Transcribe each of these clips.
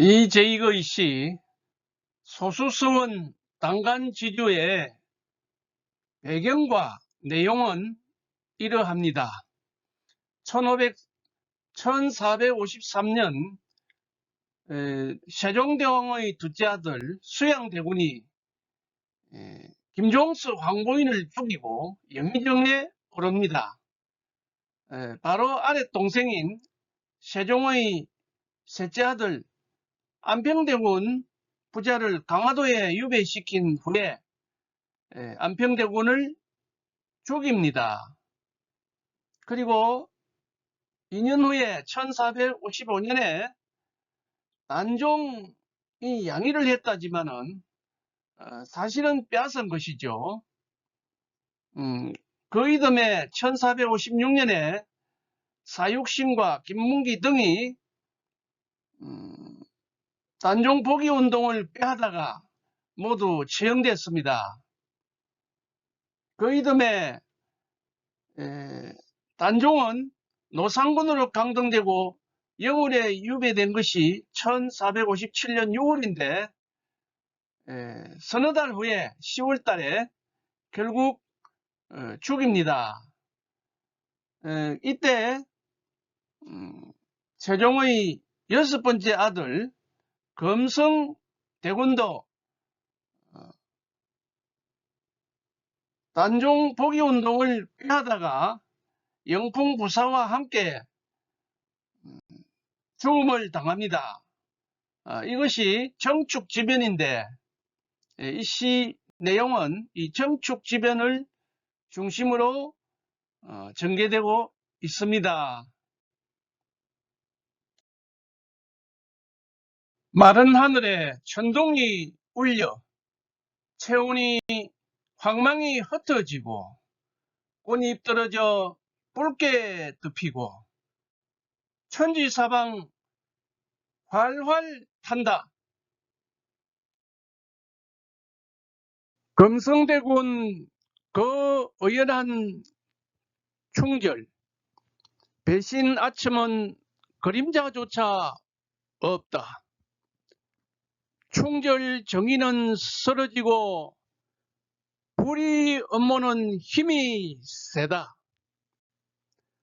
이제이의 시 소수스원 당간지주의 배경과 내용은 이러합니다. 1500, 1453년 세종대왕의 둘째 아들 수양대군이 에, 김종수 황보인을 죽이고 영의정에 오릅니다. 에, 바로 아래 동생인 세종의 셋째 아들 안평대군 부자를 강화도에 유배시킨 후에 에, 안평대군을 죽입니다. 그리고 2년 후에 1455년에 안종이 양의를 했다지만은 어, 사실은 빼앗은 것이죠. 음, 그 이듬해 1456년에 사육신과 김문기 등이 음, 단종 복위 운동을 빼하다가 모두 처형됐습니다. 그 이듬해 에, 단종은 노상군으로 강등되고 영월에 유배된 것이 1457년 6월인데 서너 달 후에 10월 달에 결국 어, 죽입니다. 에, 이때 음, 세종의 여섯 번째 아들 검성 대군도 어, 단종 복위 운동을 하다가 영풍 부사와 함께 음, 죽음을 당합니다. 아, 이것이 정축지변인데 이 시 내용은 이 정축지변을 중심으로 어, 전개되고 있습니다. 마른 하늘에 천둥이 울려 체온이 황망이 흩어지고 꽃잎 떨어져 붉게 덮이고 천지사방 활활 탄다. 금성대군 그 의연한 충절 배신 아첨은 그림자조차 없다. 충절 정의는 쓰러지고 불의 업무는 힘이 세다.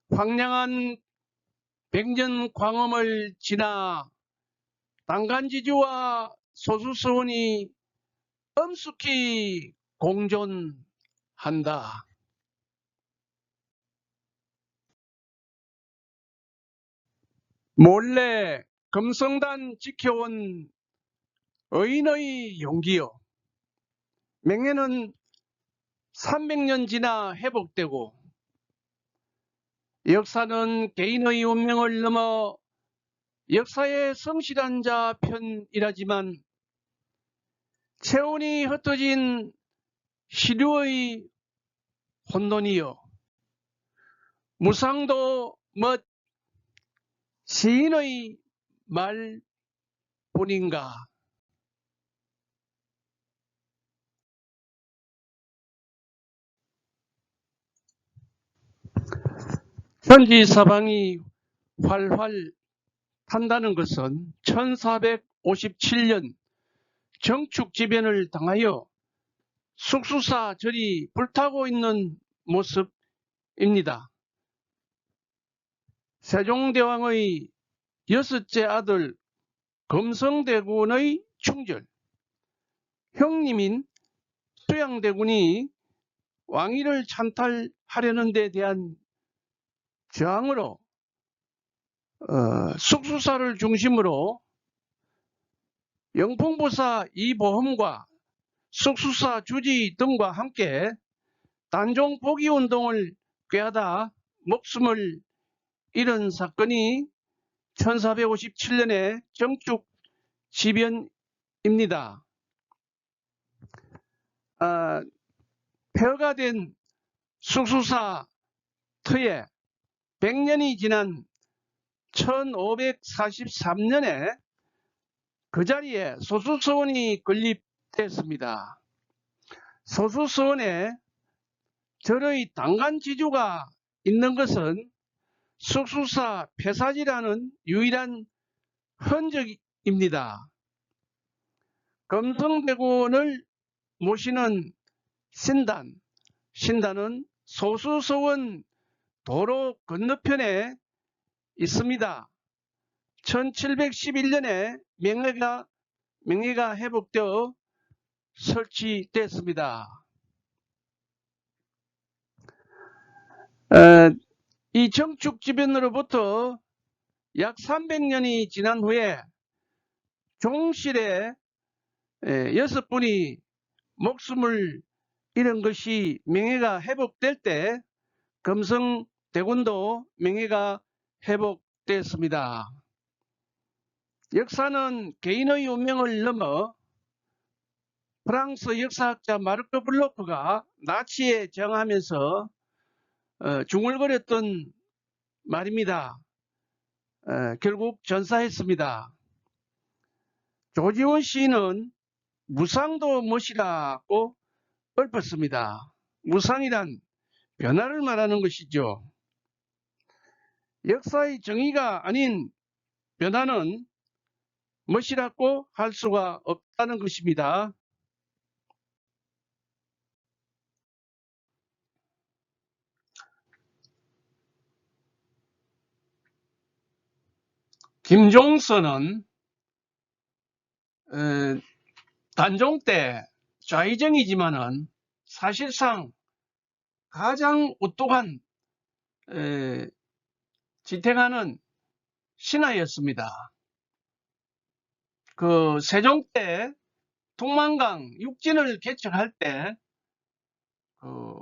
황량한 백년 광음을 지나 당간지주와 소수서원이 엄숙히 공존한다. 몰래 금성단 지켜온 의인의 용기요. 맹해는 300년 지나 회복되고 역사는 개인의 운명을 넘어 역사의 성실한 자 편이라지만 체온이 흩어진 시류의 혼돈이요 무상도 멋 시인의 말뿐인가 현지 사방이 활활 탄다는 것은 1457년 정축지변을 당하여 숙수사 절이 불타고 있는 모습입니다. 세종대왕의 여섯째 아들 검성대군의 충절, 형님인 수양대군이 왕위를 찬탈하려는 데 대한 저항으로 어, 숙수사를 중심으로 영풍보사 이보험과 숙수사 주지 등과 함께 단종 포기 운동을 꾀하다 목숨을 잃은 사건이 1457년의 정축 지변입니다. 아, 폐허가 된 숙수사 터에 100년이 지난 1543년에 그 자리에 소수서원이 건립됐습니다. 소수서원에 절의 당간 지주가 있는 것은 숙수사 폐사지라는 유일한 흔적이 입니다. 금성대군을 모시는 신단, 신단은 소수서원 도로 건너편에 있습니다. 1711년에 명예가, 명예가 회복되어 설치됐습니다. 어, 이 정축 주변으로부터 약 300년이 지난 후에 종실에 에, 여섯 분이 목숨을 잃은 것이 명예가 회복될 때 금성 대군도 명예가 회복됐습니다. 역사는 개인의 운명을 넘어 프랑스 역사학자 마르크 블로크가 나치에 저항하면서 어, 중얼거렸던 말입니다. 어, 결국 전사했습니다. 조지원 시인은 무상도 무시라고 읊었습니다. 무상이란 변화를 말하는 것이죠. 역사의 정의가 아닌 변화는 무시라고 할 수가 없다는 것입니다. 김종선은 어, 단종 때 좌의정이지만은 사실상 가장 에, 지탱하는 신하였습니다. 그 세종 때 통만강 육진을 개척할 때 그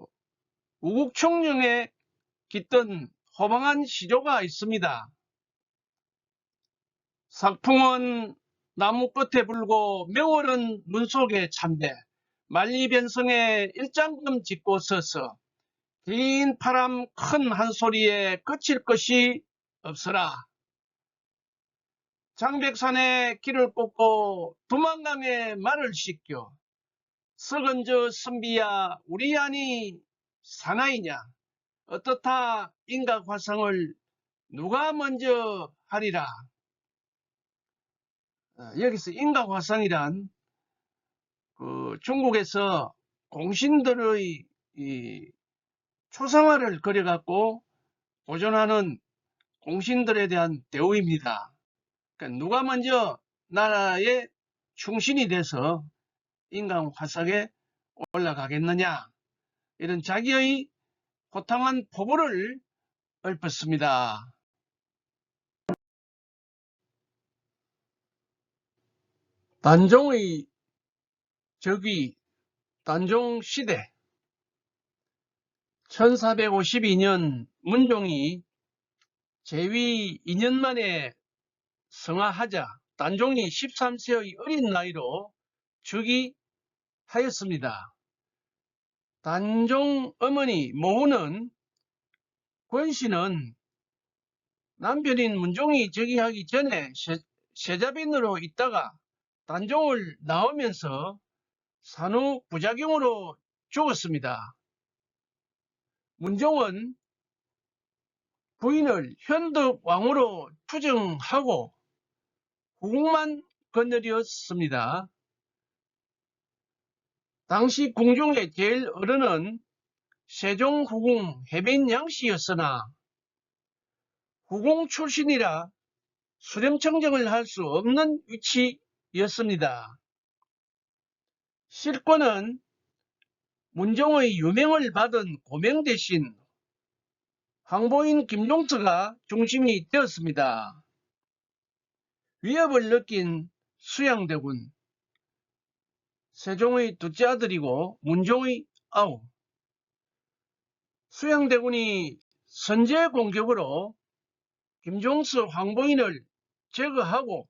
우국총령에 깃든 호방한 시조가 있습니다. 삭풍은 나무 끝에 불고 명월은 문 속에 참대 만리변성에 일장금 짓고 서서 긴 바람 큰 한 소리에 그칠 것이 없어라. 장백산에 길을 꽂고 두만강에 말을 씻겨 썩은 저 선비야 우리 아니 사나이냐 어떻다 인각 화상을 누가 먼저 하리라 어, 여기서 인각 화상이란 그 중국에서 공신들의 이 초상화를 그려갖고 보존하는 공신들에 대한 대우입니다. 그러니까 누가 먼저 나라의 충신이 돼서 인간 화석에 올라가겠느냐 이런 자기의 호탕한 포부를 읊었습니다. 단종의 적이 단종 시대 1452년 문종이 제위 2년 만에 성하하자 단종이 13세의 어린 나이로 즉위하였습니다. 단종 어머니 모후는 권씨는 남편인 문종이 즉위하기 전에 세, 세자빈으로 있다가 단종을 낳으면서 산후 부작용으로 죽었습니다. 문종은 부인을 현덕 왕으로 추정하고 후궁만 거느렸습니다. 당시 궁중의 제일 어른은 세종 후궁 해빈 양씨였으나 후궁 출신이라 수렴청정을 할 수 없는 위치였습니다. 실권은 문종의 유명을 받은 고명 대신 황보인 김종서가 중심이 되었습니다. 위협을 느낀 수양대군 세종의 둘째 아들이고 문종의 아우 수양대군이 선제 공격으로 김종서 황보인을 제거하고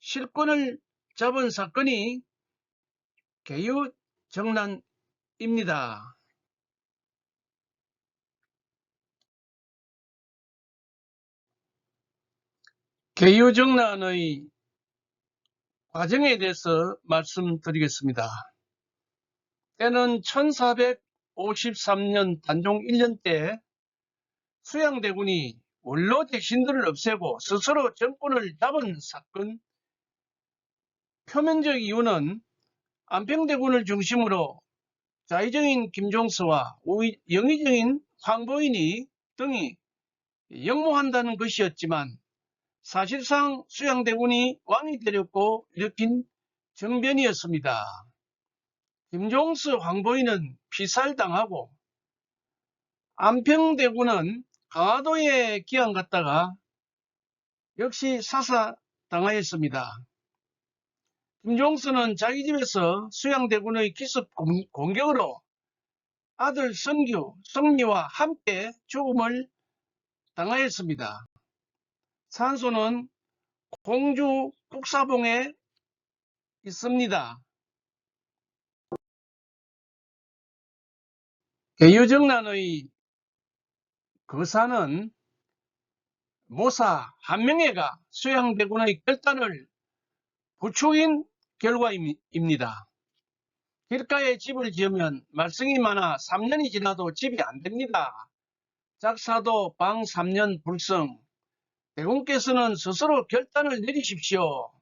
실권을 잡은 사건이 개유 정난 입니다. 개유정난의 과정에 대해서 말씀드리겠습니다. 때는 1453년 단종 1년 때 수양대군이 원로 대신들을 없애고 스스로 정권을 잡은 사건입니다. 표면적 이유는 안평대군을 중심으로 자의적인 김종서와 우위- 영의적인 황보인이 등이 역모한다는 것이었지만 사실상 수양대군이 왕이 되렸고 일으킨 정변이었습니다. 김종서 황보인은 피살당하고 안평대군은 강화도에 기한 갔다가 역시 사사당하였습니다. 김종서는 자기 집에서 수양대군의 기습 공- 공격으로 아들 성규, 성미와 함께 죽음을 당하였습니다. 산소는 공주 국사봉에 있습니다. 개유정란의 거사는 모사 한명회가 수양대군의 결단을 부추긴 결과입니다. 길가에 집을 지으면 말썽이 많아 3년이 지나도 집이 안 됩니다. 작사도 방 3년 불성. 대군께서는 스스로 결단을 내리십시오.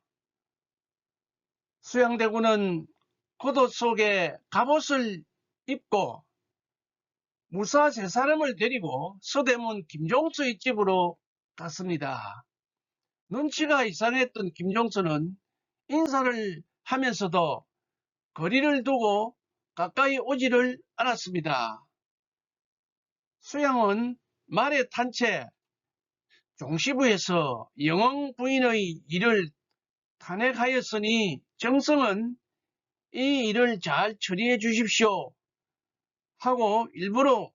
수양대군은 고도 속에 갑옷을 입고 무사 세 사람을 데리고 서대문 김종서의 집으로 갔습니다. 눈치가 이상했던 김종서는 인사를 하면서도 거리를 두고 가까이 오지를 않았습니다. 수양은 말에 탄 채 종시부에서 영웅 부인의 일을 탄핵하였으니 정성은 이 일을 잘 처리해 주십시오 하고 일부러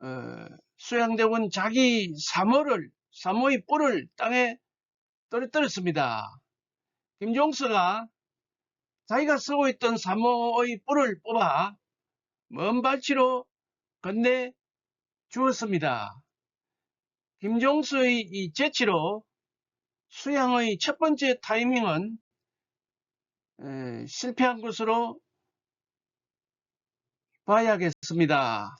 어, 수양대군 자기 사모를 사모의 뿔을 땅에 떨어뜨렸습니다. 김종서가 자기가 쓰고 있던 사모의 뿔을 뽑아 먼 발치로 건네 주었습니다. 김종서의 이 재치로 수양의 첫 번째 타이밍은 에, 실패한 것으로 봐야겠습니다.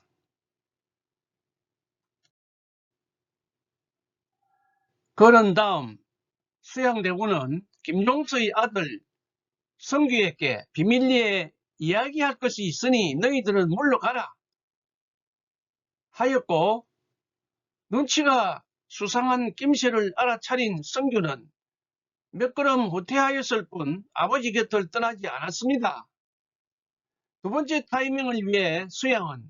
그런 다음 수양대군은 김종서의 아들 성규에게 비밀리에 이야기할 것이 있으니 너희들은 물러가라 하였고 눈치가 수상한 김씨를 알아차린 성규는 몇 걸음 후퇴하였을 뿐 아버지 곁을 떠나지 않았습니다. 두 번째 타이밍을 위해 수양은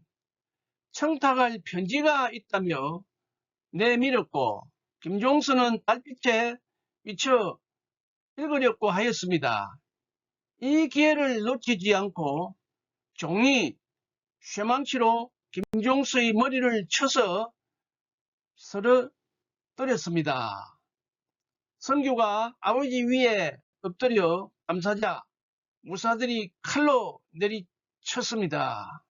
청탁할 편지가 있다며 내밀었고 김종서는 달빛에 비쳐 읽으려고 하였습니다. 이 기회를 놓치지 않고 종이 쇠망치로 김종서의 머리를 쳐서 쓰러뜨렸습니다. 성규가 아버지 위에 엎드려 감사자 무사들이 칼로 내리쳤습니다.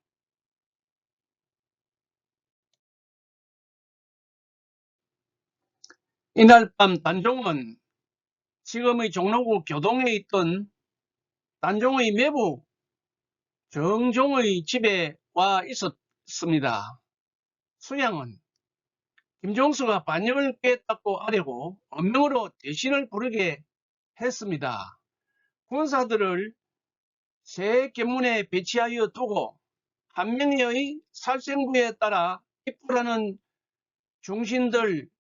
이날 밤 단종은 지금의 종로구 교동에 있던 단종의 매부 정종의 집에 와 있었습니다. 수양은 김종수가 반역을 깨닫고 하려고 언명으로 대신을 부르게 했습니다. 군사들을 새 견문에 배치하여 두고 한 명의 살생부에 따라 입부라는 중신들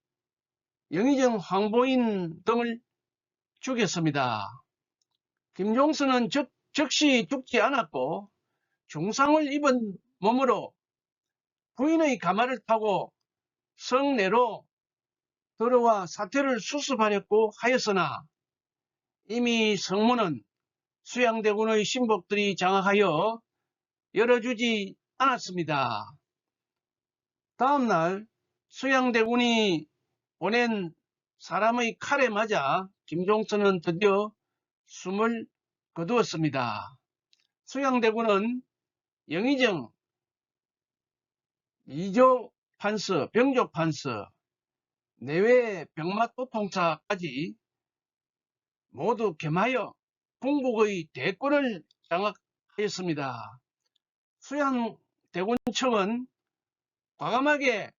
영의정 황보인 등을 죽였습니다. 김종수는 즉, 즉시 죽지 않았고 중상을 입은 몸으로 부인의 가마를 타고 성내로 들어와 사태를 수습하려고 하였으나 이미 성문은 수양대군의 신복들이 장악하여 열어주지 않았습니다. 다음날 수양대군이 보낸 사람의 칼에 맞아 김종선은 드디어 숨을 거두었습니다. 수양대군은 영의정, 이조 판서, 병조 판서, 내외 병마도 통차까지 모두 겸하여 궁국의 대권을 장악하였습니다. 수양 대군 측은 과감하게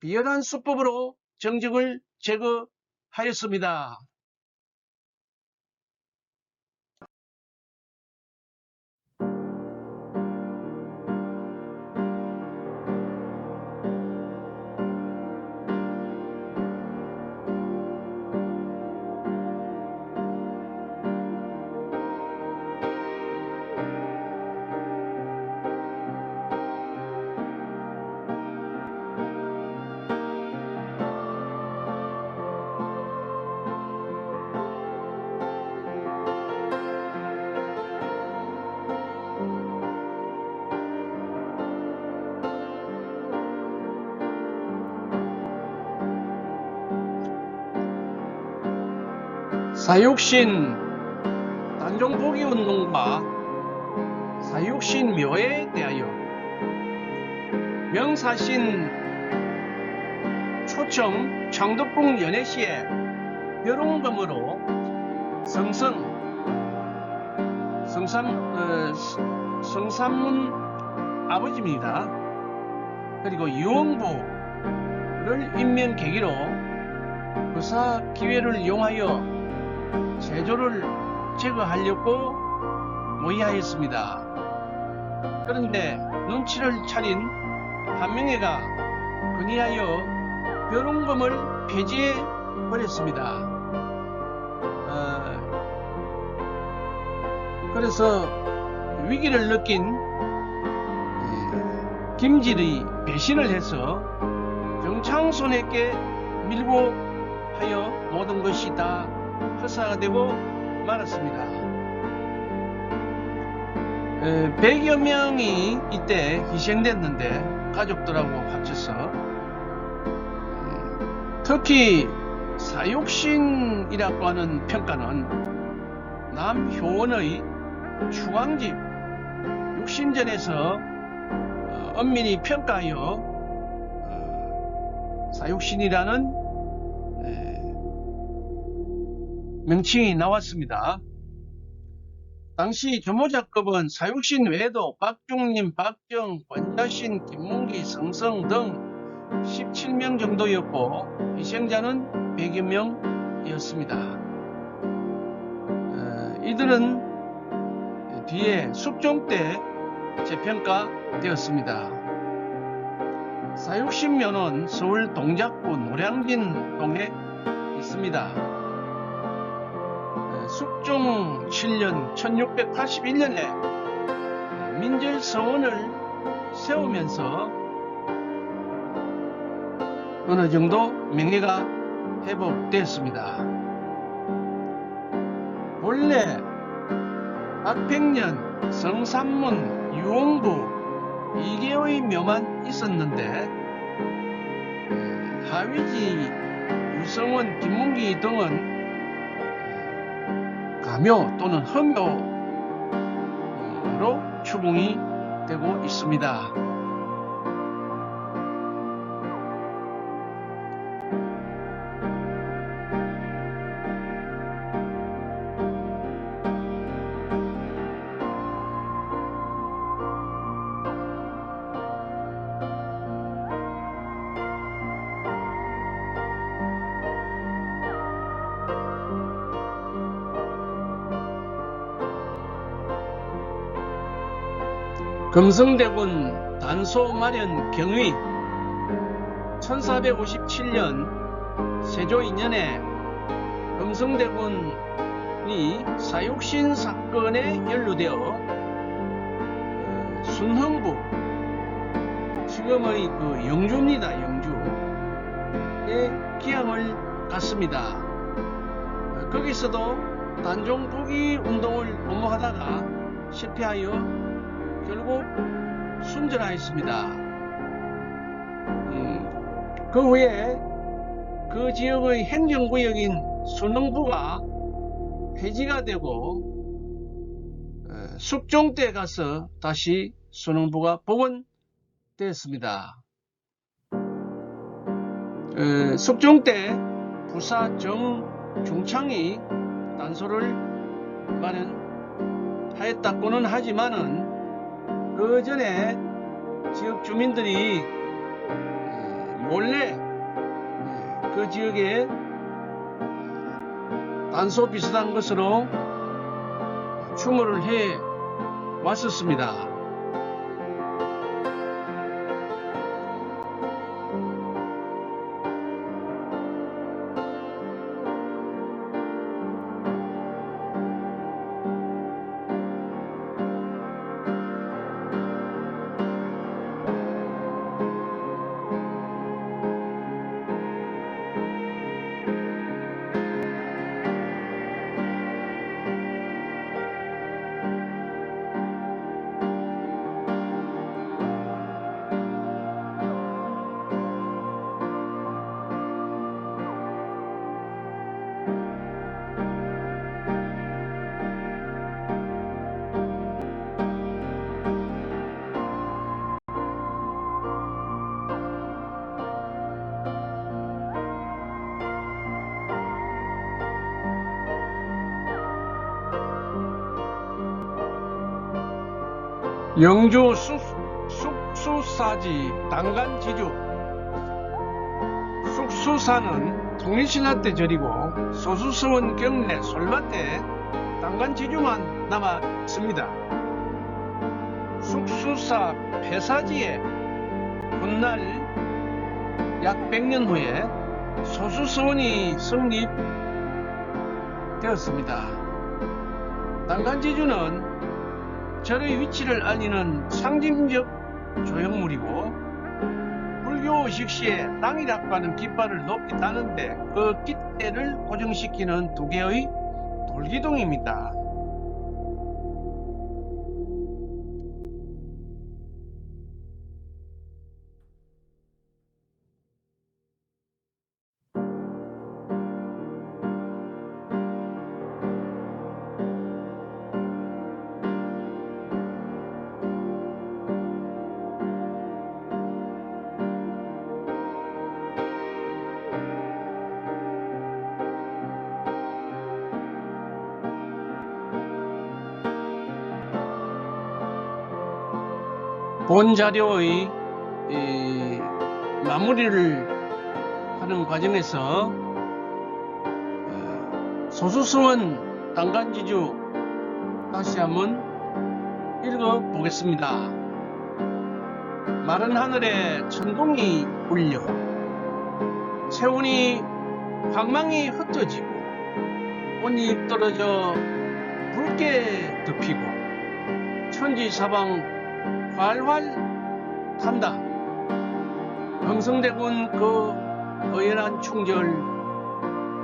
비열한 수법으로 정직을 제거하였습니다. 사육신 단종포기 운동과 사육신 묘에 대하여 명사신 초청 창덕궁 연해시의 벼롱금으로 성성 성삼 어, 스- 성삼문 아버지입니다. 그리고 유흥부를 임명 계기로 의사 기회를 이용하여 제조를 제거하려고 모의하였습니다. 그런데 눈치를 차린 한명회가 건의하여 벼롱금을 폐지해 버렸습니다. 어, 그래서 위기를 느낀 이 김질이 배신을 해서 정창손에게 밀고 하여 모든 것이 다 허사가 되고 말았습니다. 에, 100여 명이 이때 희생됐는데 가족들하고 합쳐서 음, 특히 사육신이라고 하는 평가는 남효원의 추광집 육신전에서 어, 엄밀히 평가하여 어, 사육신이라는 명칭이 나왔습니다. 당시 조모작급은 사육신 외에도 박중림, 박정, 권자신, 김문기, 성성 등 17명 정도였고 희생자는 100여 명이었습니다. 어, 이들은 뒤에 숙종 때 재평가되었습니다. 사육신면은 서울 동작구 노량진 동에 있습니다. 어, 숙종 7년 1681년에 민절서원을 세우면서 어느 정도 명예가 회복되었습니다. 본래 박백년, 성삼문, 유홍부, 이계의 묘만 있었는데 에, 하위지, 유성원, 김문기 등은 에, 가묘 또는 흠묘로 추궁이 되고 있습니다. 금성대군 단소 마련 경위. 1457년 세조 2년에 금성대군이 사육신 사건에 연루되어 어, 순흥부 지금의 그 영주입니다 영주에 기항을 갔습니다. 어, 거기서도 단종 포기 운동을 도모하다가 실패하여 결국 순전하였습니다. 음, 그 후에 그 지역의 행정구역인 순흥부가 폐지가 되고 어, 숙종 때 가서 다시 순흥부가 복원되었습니다. 어, 숙종 때 부사 정중창이 단소를 마련하였다고는 하지만은 그 전에 지역 주민들이 에, 몰래 에, 그 지역에 단소 비슷한 것으로 추모를 해 왔었습니다. 영주 숙, 숙수사지 당간 지주 숙수사는 통일신라 때 절이고 소수서원 경내 솔밭 때 당간 지주만 남아 있습니다. 숙수사 폐사지에 훗날 약 100년 후에 소수서원이 성립되었습니다. 당간지주는 절의 위치를 알리는 상징적 조형물이고 불교 의식 시에 땅이락과는 깃발을 높이 따는데 그 깃대를 고정시키는 두 개의 돌기둥입니다. 본 자료의 이, 마무리를 하는 과정에서 어, 소수스원 당간지주 다시 한번 읽어보겠습니다. 마른 하늘에 천둥이 울려 체온이 황망이 흩어지고 꽃잎 떨어져 붉게 덮이고 천지사방 활활 탄다. 경성대군 그 의연한 충절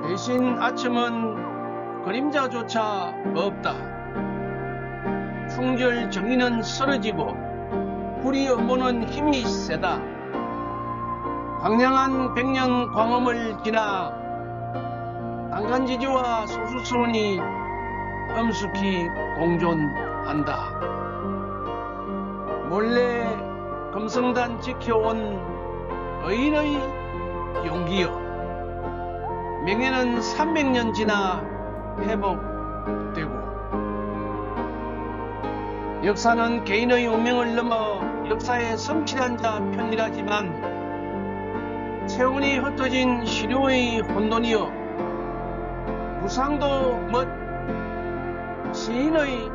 대신 아침은 그림자조차 없다. 충절 정의는 쓰러지고 불이 업무는 힘이 세다. 황량한 백년 광음을 지나 당간지주와 소수스원이 엄숙히 공존한다. 몰래 금성단 지켜온 의인의 용기여. 명예는 300년 지나 회복되고 역사는 개인의 운명을 넘어 역사의 성실한 자 편이라지만 체온이 흩어진 시료의 혼돈이여 무상도 멋 시인의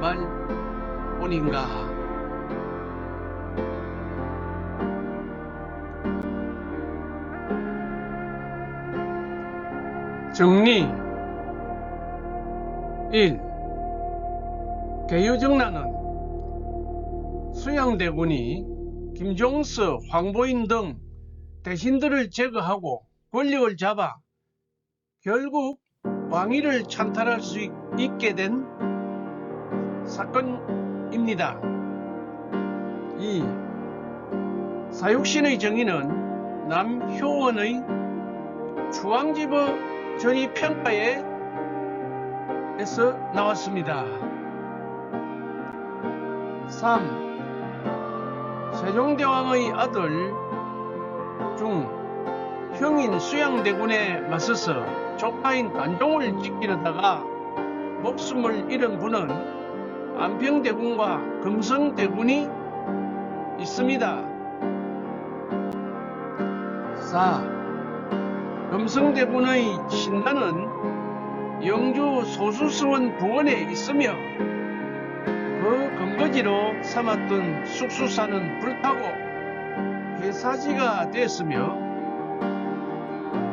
말뿐인가 정리 1. 개유정란은 수양대군이 김종서, 황보인 등 대신들을 제거하고 권력을 잡아 결국 왕위를 찬탈할 수 있- 있게 된 사건입니다. 2. 사육신의 정의는 남효원의 중앙지법 전이 평가에 에서 나왔습니다. 3. 세종대왕의 아들 중 형인 수양대군에 맞서서 조카인 단종을 지키려다가 목숨을 잃은 분은 안평대군과 금성대군이 있습니다. 4. 금성대군의 신단은 영주 소수스원 부원에 있으며 그 근거지로 삼았던 숙수사는 불타고 회사지가 됐으며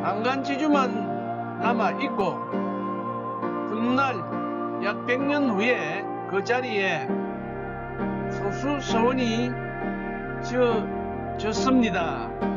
안간지주만 남아있고 훗날 약 100년 후에 그 자리에 소수서원이 지어졌습니다.